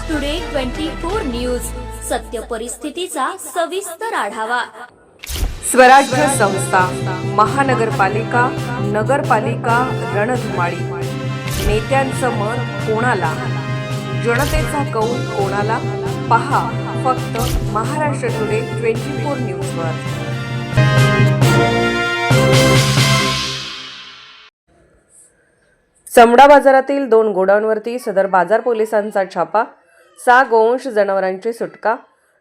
Maharashtra today twenty four news सत्य परिस्थितीचा सविस्तर आढावा. स्वराज्य संस्था महानगरपालिका नगरपालिका रणधुमाळी. नेत्यांचं मन कोणाला? जनतेचा कौल कोणाला? पहा फक्त महाराष्ट्र टुडे ट्वेंटी फोर न्यूजवर चमडा बाजारातील दोन गोडाऊनवरती सदर बाजार पोलिसांचा छापा सहा गोवंश जनावरांची सुटका.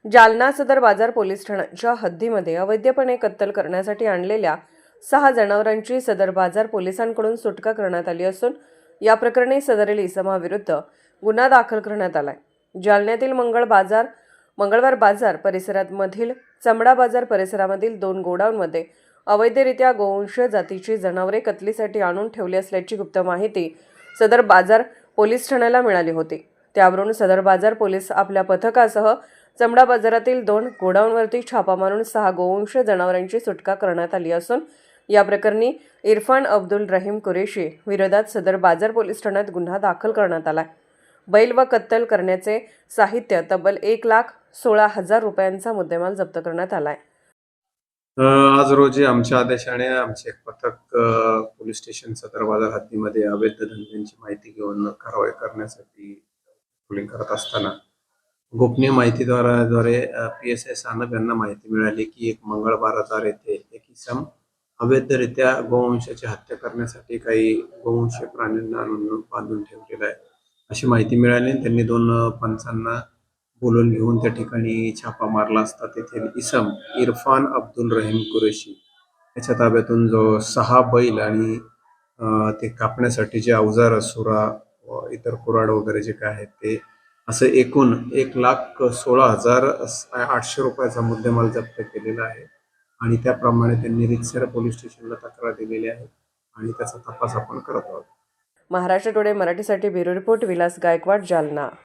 जालना सदर बाजार पोलीस ठाण्याच्या हद्दीमध्ये अवैधपणे कत्तल करण्यासाठी आणलेल्या सहा जनावरांची सदर बाजार पोलिसांकडून सुटका करण्यात आली असून या प्रकरणी सदरील इसमाविरुद्ध गुन्हा दाखल करण्यात आला आहे जालन्यातील मंगळ बाजार मंगळवार बाजार परिसरामधील चमडा बाजार परिसरामधील दोन गोडाऊनमध्ये अवैधरित्या गोवंश जातीची जनावरे कतलीसाठी आणून ठेवली असल्याची गुप्त माहिती सदर बाजार पोलीस ठाण्याला मिळाली होती. त्यावरून सदर बाजार पोलीस आपल्या पथकासह चमडा बाजारातील दोन गोडाऊनवरती छापा मारून सहा गोवंश जनावरांची सुटका करण्यात आली असून या प्रकरणी इरफान अब्दुल रहीम कुरेशी विरोधात सदर बाजार पोलीस ठाण्यात गुन्हा दाखल करण्यात आला बैल व कत्तल करण्याचे साहित्य तब्बल एक लाख सोळा हजार रुपयांचा मुद्देमाल जप्त करण्यात आलाय. आज रोजी आमच्या आदेशाने आमचे एक पथक पोलीस स्टेशन सदर बाजार हद्दीमध्ये अवैध धंद्यांची माहिती घेऊन कारवाई करण्यासाठी पोलिंग करत असताना गोपनीय माहितीद्वाराद्वारे पी एस आय सानप यांना माहिती मिळाली की एक मंगळ हजार येथे एक इसम अवैधरित्या गोवंशाची हत्या करण्यासाठी काही गोवंश प्राण्यांना बांधून ठेवलेला आहे. अशी माहिती मिळाली. आणि त्यांनी दोन पंचांना बोलून घेऊन त्या ठिकाणी छापा मारला असता. तेथील इसम इरफान अब्दुल रहीम कुरेशी याच्या ताब्यातून जो सहा बैल आणि ते कापण्यासाठी जे अवजार सुरा इतर कुराड वगैरे जे काय आहेत ते असं एकूण एक लाख सोळा हजार आठशे रुपयाचा मुद्देमाल जप्त केलेला आहे. आणि त्याप्रमाणे त्यांनी रितसर पोलीस स्टेशनला तक्रार दिलेली आहे आणि त्याचा तपास आपण करत आहोत. महाराष्ट्र टुडे मराठीसाठी ब्युरो रिपोर्ट विलास गायकवाड जालना.